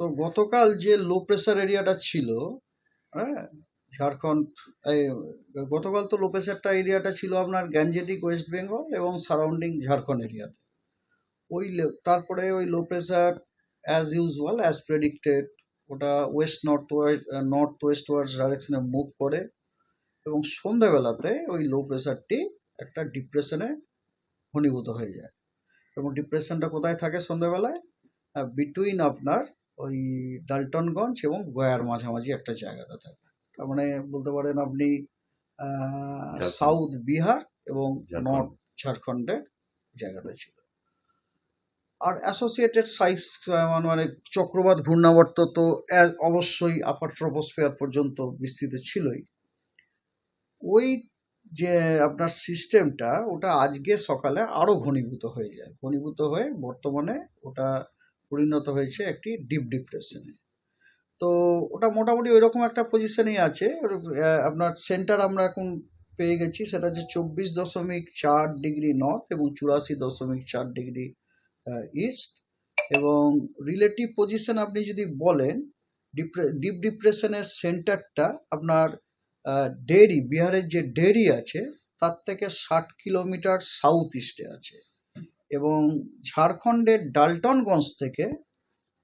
তো গতকাল যে লো প্রেসার এরিয়াটা ছিল হ্যাঁ ঝাড়খণ্ড গতকাল তো লো প্রেসারটা এরিয়াটা ছিল আপনার গ্যাঞ্জেটিক ওয়েস্ট বেঙ্গল এবং সারাউন্ডিং ঝাড়খণ্ড এরিয়াতে ওই তারপরে ওই low pressure as usual as predicted ওটা ওয়েস্ট নর্থ নর্থ ওয়েস্ট ওয়ার্ডস ডাইরেকশনে মুভ করে এবং সন্ধ্যাবেলাতে ওই লো প্রেশারটি একটা ডিপ্রেশনে ঘনীভূত হয়ে যায়। এবং ডিপ্রেশনটা কোথায় থাকে সন্ধ্যাবেলায় বিটুইন আপনার ওই ডালটনগঞ্জ এবং গয়ার মাঝামাঝি একটা জায়গাতে থাকে তার মানে বলতে পারেন আপনি সাউথ বিহার এবং নর্থ ঝাড়খণ্ডের জায়গাতে ছিল। আর অ্যাসোসিয়েটেড সাইজ মানে চক্রবাত ঘূর্ণাবর্ত তো অবশ্যই আপার ট্রপোস্ফিয়ার পর্যন্ত বিস্তৃত ছিলই। ওই যে আপনার সিস্টেমটা ওটা আজকে সকালে আরও ঘনীভূত হয়ে যায়। ঘনীভূত হয়ে বর্তমানে ওটা পরিণত হয়েছে একটি ডিপ ডিপ্রেশনে তো ওটা মোটামুটি ওই রকম একটা পজিশনেই আছে। আপনার সেন্টার আমরা এখন পেয়ে গেছি, সেটা হচ্ছে চব্বিশ দশমিক চার ডিগ্রি নর্থ এবং চুরাশি দশমিক চার ডিগ্রি ইস্ট এবং রিলেটিভ পজিশন আপনি যদি বলেন ডিপ ডিপ্রেশনের সেন্টারটা আপনার ডেরি বিহারের যে ডেরি আছে, তার থেকে ষাট কিলোমিটার সাউথ ইস্টে আছে। এবং ঝাড়খণ্ডের ডালটনগঞ্জ থেকে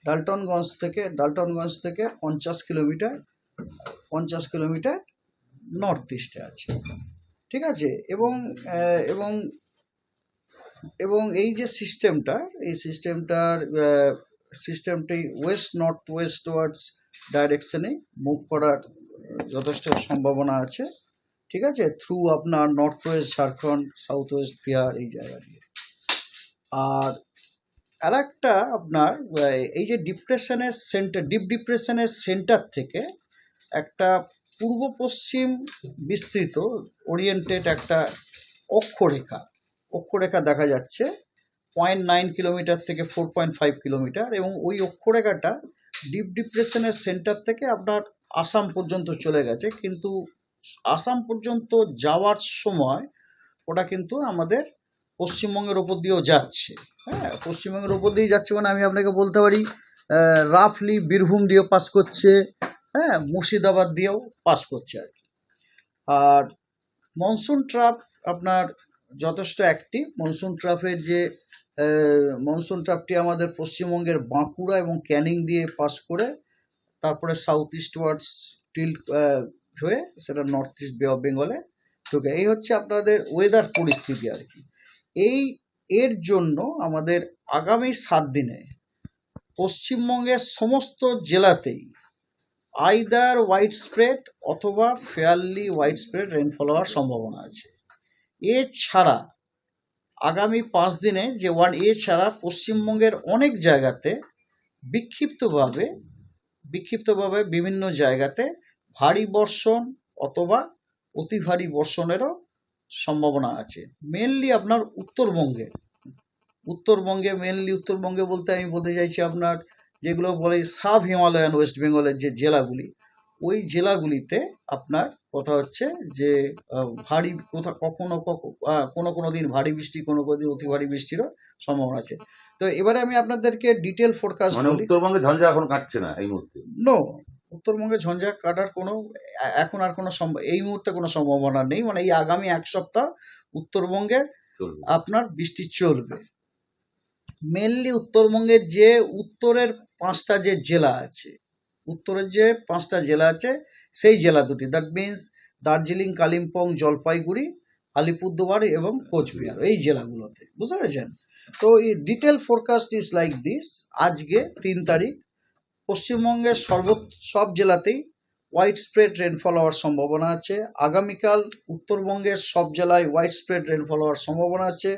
ডালটনগঞ্জ থেকে ডালটনগঞ্জ থেকে পঞ্চাশ কিলোমিটার পঞ্চাশ কিলোমিটার নর্থ ইস্টে আছে। ঠিক আছে? এবং এবং এবং এই যে সিস্টেমটা, এই সিস্টেমটার সিস্টেমটি ওয়েস্ট নর্থ ওয়েস্ট ওয়ার্ডস ডাইরেকশনে মুভ করার যথেষ্ট সম্ভাবনা আছে। ঠিক আছে? থ্রু আপনার north west Jharkhand south west Bihar, এই জায়গা দিয়ে। আর আর একটা আপনার এই যে ডিপ্রেশনের সেন্টার, ডিপ ডিপ্রেশনের সেন্টার থেকে একটা পূর্ব পশ্চিম বিস্তৃত ওরিয়েন্টেড একটা অক্ষরেখা অক্ষরেখা দেখা যাচ্ছে পয়েন্ট নাইন কিলোমিটার থেকে ফোর পয়েন্ট ফাইভ কিলোমিটার এবং ওই অক্ষরেখাটা ডিপ ডিপ্রেশনের সেন্টার থেকে আপনার আসাম পর্যন্ত চলে গেছে। কিন্তু আসাম পর্যন্ত যাওয়ার সময় ওটা কিন্তু আমাদের পশ্চিমবঙ্গের ওপর দিয়েও যাচ্ছে। হ্যাঁ পশ্চিমবঙ্গের ওপর দিয়ে যাচ্ছে মানে আমি আপনাকে বলতে পারি রাফলি, বীরভূম দিয়েও পাস করছে হ্যাঁ মুর্শিদাবাদ দিয়েও পাস করছে আর কি। আর মনসুন ট্রাপ আপনার যথেষ্ট অ্যাক্টিভ মনসুন ট্রাফের যে মনসুন ট্রাপটি আমাদের পশ্চিমবঙ্গের বাঁকুড়া এবং ক্যানিং দিয়ে পাস করে, তারপরে সাউথ ইস্ট ওয়ার্ডস টিল্ট হয়ে সেটা নর্থ ইস্ট বে অফ বেঙ্গলে ঢুকে। এই হচ্ছে আপনাদের ওয়েদার পরিস্থিতি আর কি। এই এর জন্য আমাদের আগামী সাত দিনে পশ্চিমবঙ্গের সমস্ত জেলাতেই আইদার হোয়াইট স্প্রেড অথবা ফেয়ারলি হোয়াইট স্প্রেড রেনফল হওয়ার সম্ভাবনা আছে। এছাড়া আগামী পাঁচ দিনে যে ওয়ান, এছাড়া পশ্চিমবঙ্গের অনেক জায়গাতে বিক্ষিপ্তভাবে বিক্ষিপ্তভাবে বিভিন্ন জায়গাতে ভারী বর্ষণ অথবা অতি ভারী বর্ষণেরও সম্ভাবনা আছে। মেনলি আপনার উত্তরবঙ্গে। উত্তরবঙ্গে মেনলি উত্তরবঙ্গে বলতে আমি বলতে চাইছি আপনার যেগুলো বলে সাব হিমালয়ান ওয়েস্ট বেঙ্গলের যে জেলাগুলি ওই জেলাগুলিতে আপনার কথা হচ্ছে যে ভারী কোথা কখনো কখনো কোনো কোনো দিন ভারী বৃষ্টি কোনো কোনো দিন অতি ভারী বৃষ্টিরও সম্ভাবনা আছে। তো এবারে আমি আপনাদেরকে ডিটেল ফোরকাস্ট মানে বলি। উত্তরবঙ্গে ঝঞ্ঝা এখন কাটছে না এই মুহূর্তে? নো উত্তরবঙ্গে ঝঞ্ঝা কাটার কোনো এখন আর কোনো এই মুহূর্তে কোনো সম্ভাবনা নেই। মানে এই আগামী এক সপ্তাহ উত্তরবঙ্গে আপনার বৃষ্টি চলবে। মেনলি উত্তরবঙ্গের যে উত্তরের পাঁচটা যে জেলা আছে উত্তরের যে পাঁচটা জেলা আছে সেই জেলা দুটি। দ্যাট মিন্স দার্জিলিং কালিম্পং জলপাইগুড়ি আলিপুরদুয়ার এবং কোচবিহার এই জেলাগুলোতে। বুঝতে পেরেছেন? তো এই detail forecast is like this আজকে তিন তারিখ পশ্চিমবঙ্গের সর্ব সব জেলাতেই হোয়াইট স্প্রেড রেনফল হওয়ার সম্ভাবনা আছে। আগামীকাল উত্তরবঙ্গের সব জেলায় হোয়াইট স্প্রেড রেনফল হওয়ার সম্ভাবনা আছে।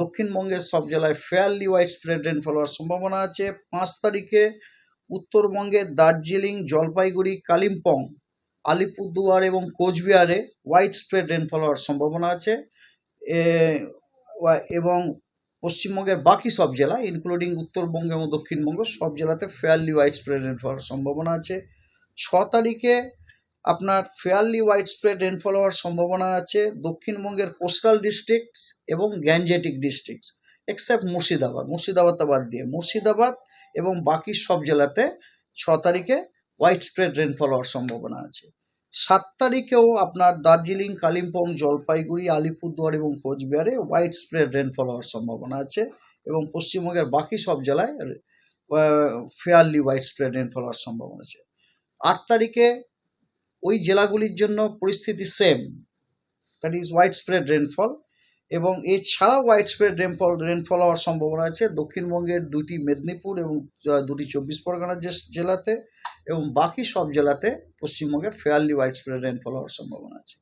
দক্ষিণবঙ্গের সব জেলায় ফেয়ারলি হোয়াইট স্প্রেড রেনফল হওয়ার সম্ভাবনা আছে। পাঁচ তারিখে উত্তরবঙ্গের দার্জিলিং, জলপাইগুড়ি, কালিম্পং, আলিপুরদুয়ার এবং কোচবিহারে হোয়াইট স্প্রেড রেনফল হওয়ার সম্ভাবনা আছে। এবং পশ্চিমবঙ্গের বাকি সব জেলা ইনক্লুডিং উত্তরবঙ্গ এবং দক্ষিণবঙ্গ, সব জেলাতে ফেয়ারলি ওয়াইড স্প্রেড রেনফল হওয়ার সম্ভাবনা আছে। ছ তারিখে আপনার ফেয়ারলি ওয়াইড স্প্রেড রেনফল হওয়ার সম্ভাবনা আছে দক্ষিণবঙ্গের কোস্টাল ডিস্ট্রিক্টস এবং গ্যাঞ্জেটিক ডিস্ট্রিক্টস এক্সেপ্ট মুর্শিদাবাদ। মুর্শিদাবাদটা বাদ দিয়ে, মুর্শিদাবাদ এবং বাকি সব জেলাতে ছ তারিখে হোয়াইট স্প্রেড রেনফল হওয়ার সম্ভাবনা আছে। সাত তারিখেও আপনার দার্জিলিং, কালিম্পং, জলপাইগুড়ি, আলিপুরদুয়ার এবং কোচবিহারে হোয়াইট স্প্রেড রেনফল হওয়ার সম্ভাবনা আছে এবং পশ্চিমবঙ্গের বাকি সব জেলায় ফেয়ারলি হোয়াইট স্প্রেড রেনফল হওয়ার সম্ভাবনা আছে। আট তারিখে ওই জেলাগুলির জন্য পরিস্থিতি same that is widespread rainfall এবং এছাড়াও হোয়াইট স্প্রেড রেনফল রেনফল হওয়ার সম্ভাবনা আছে। দক্ষিণবঙ্গের দুটি মেদিনীপুর এবং দুটি চব্বিশ পরগনা যে- জেলাতে এবং বাকি সব জেলাতে পশ্চিমবঙ্গে ফেয়ারলি হোয়াইট স্প্রেড রেনফল হওয়ার সম্ভাবনা আছে।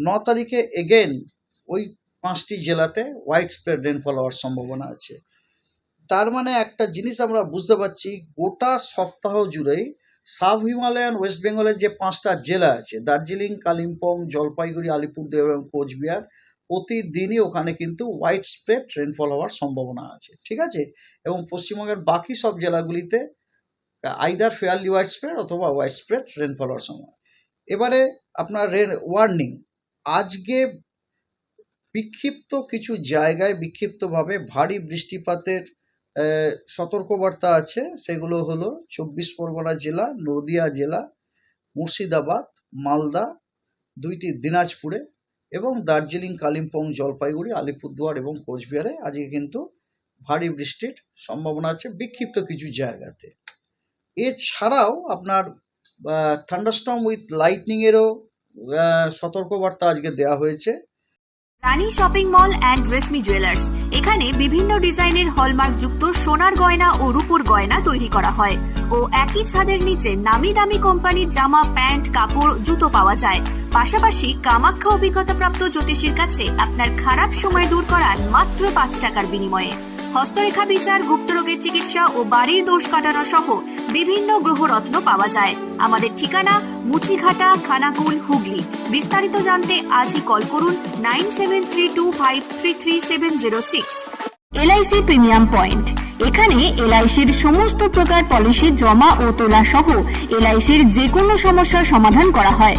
ন তারিখে এগেন ওই পাঁচটি জেলাতে হোয়াইট স্প্রেড রেনফল হওয়ার সম্ভাবনা আছে। তার মানে একটা জিনিস আমরা বুঝতে পারছি, গোটা সপ্তাহ জুড়েই সাব হিমালয়ান ওয়েস্ট বেঙ্গলের যে পাঁচটা জেলা আছে, দার্জিলিং, কালিম্পং, জলপাইগুড়ি, আলিপুরদুয়ার এবং কোচবিহার প্রতিদিনই ওখানে কিন্তু হোয়াইট স্প্রেড রেনফল হওয়ার সম্ভাবনা আছে, ঠিক আছে? এবং পশ্চিমবঙ্গের বাকি সব জেলাগুলিতে আইদার ফেয়ারলি হোয়াইট স্প্রেড অথবা হোয়াইট স্প্রেড রেনফল হওয়ার সময়। এবারে আপনার রেন ওয়ার্নিং আজকে বিক্ষিপ্ত কিছু জায়গায় বিক্ষিপ্তভাবে ভারী বৃষ্টিপাতের সতর্কবার্তা আছে, সেগুলো হলো চব্বিশ পরগনা জেলা, নদিয়া জেলা, মুর্শিদাবাদ, মালদা, দুইটি দিনাজপুরে এবং দার্জিলিং, কালিম্পং, জলপাইগুড়ি, আলিপুরদুয়ার এবং কোচবিহারে আজকে কিন্তু ভারী বৃষ্টির সম্ভাবনা আছে বিক্ষিপ্ত কিছু জায়গাতে। এছাড়াও আপনার থান্ডারস্টর্ম উইথ লাইটনিংয়েরও সতর্কবার্তা আজকে দেওয়া হয়েছে। Rani shopping mall and Reshmi jewellers. এখানে বিভিন্ন ডিজাইনের হলমার্ক যুক্ত সোনার গয়না ও রূপোর গয়না তৈরি করা হয়। ও একই ছাদের নিচে নামি দামি কোম্পানির জামা, প্যান্ট, কাপড়, জুতো পাওয়া যায়। পাশাপাশি কামাখ্যা অভিজ্ঞতাপ্রাপ্ত জ্যোতিষীর কাছে আপনার খারাপ সময় দূর করার মাত্র পাঁচ টাকার বিনিময়ে। হস্তরেখা বিচার গুপ্তরোগের চিকিৎসা ও বাড়ির দোষ কাটানো সহ বিভিন্ন গ্রহরত্ন পাওয়া যায়। আমাদের ঠিকানা মুচিঘাটা, খানাকুল, হুগলি। বিস্তারিত জানতে আজই কল করুন nine seven three two five three three seven zero six. LIC premium point. এখানে এলআইসির সমস্ত প্রকার পলিসি জমা ও তোলা সহ এলআইসির যে কোনো সমস্যার সমাধান করা হয়।